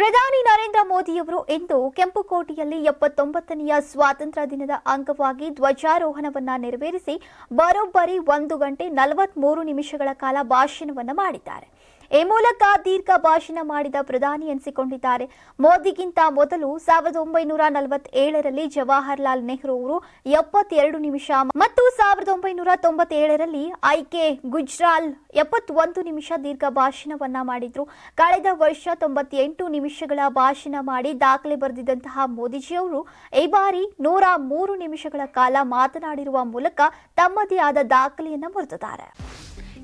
ಪ್ರಧಾನಿ ನರೇಂದ್ರ ಮೋದಿಯವರು ಇಂದು ಕೆಂಪುಕೋಟೆಯಲ್ಲಿ ಎಪ್ಪತ್ತೊಂಬತ್ತನೆಯ ಸ್ವಾತಂತ್ರ್ಯ ದಿನದ ಅಂಗವಾಗಿ ಧ್ವಜಾರೋಹಣವನ್ನ ನೆರವೇರಿಸಿ ಬರೋಬ್ಬರಿ ಒಂದು ಗಂಟೆ ನಲವತ್ಮೂರು ನಿಮಿಷಗಳ ಕಾಲ ಭಾಷಣವನ್ನ ಮಾಡಿದ್ದಾರೆ. ಈ ಮೂಲಕ ದೀರ್ಘ ಭಾಷಣ ಮಾಡಿದ ಪ್ರಧಾನಿ ಎನಿಸಿಕೊಂಡಿದ್ದಾರೆ. ಮೋದಿಗಿಂತ ಮೊದಲು ಸಾವಿರದ ಒಂಬೈನೂರ ನಲವತ್ತೇಳರಲ್ಲಿ ಜವಾಹರ್ಲಾಲ್ ನೆಹರು ಅವರು ಎಪ್ಪತ್ತೆರಡು ನಿಮಿಷ ಮತ್ತು ಸಾವಿರದ ಒಂಬೈನೂರ ತೊಂಬತ್ತೇಳರಲ್ಲಿ ಐಕೆ ಗುಜ್ರಾಲ್ ಎಪ್ಪತ್ತೊಂದು ನಿಮಿಷ ದೀರ್ಘ ಭಾಷಣವನ್ನ ಮಾಡಿದ್ರು. ಕಳೆದ ವರ್ಷ ತೊಂಬತ್ತೆಂಟು ನಿಮಿಷಗಳ ಭಾಷಣ ಮಾಡಿ ದಾಖಲೆ ಬರೆದಿದ್ದಂತಹ ಮೋದಿಜಿಯವರು ಈ ಬಾರಿ ನೂರ ಮೂರು ನಿಮಿಷಗಳ ಕಾಲ ಮಾತನಾಡಿರುವ ಮೂಲಕ ತಮ್ಮದೇ ಆದ ದಾಖಲೆಯನ್ನು ಮುರಿದಿದ್ದಾರೆ